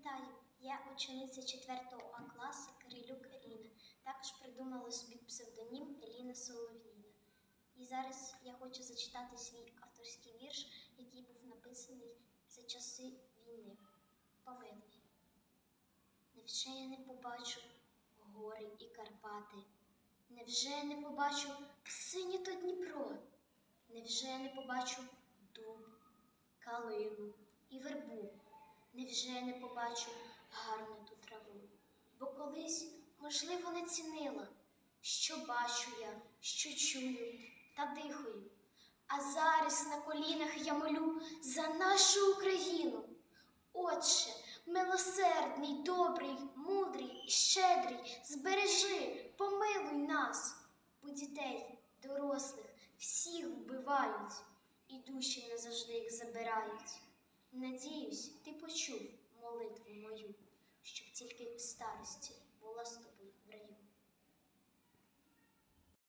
Вітаю! Я учениця 4 А класу Кирилюк Еліна. Також придумала собі псевдонім Еліна Солов'їна. І зараз я хочу зачитати свій авторський вірш, який був написаний за часи війни. Помилуй. Невже я не побачу гори і Карпати? Невже я не побачу синє то Дніпро? Невже я не побачу дуб, калину і вербу? Невже я не побачу гарну ту траву? Бо колись, можливо, не цінила, що бачу я, що чую та дихаю. А зараз на колінах я молю за нашу Україну. Отче, милосердний, добрий, мудрий і щедрий, збережи, помилуй нас, бо дітей, дорослих, всіх вбивають, і душі назавжди їх забирають. Надіюсь, ти почув молитву мою, щоб тільки в старості була з тобою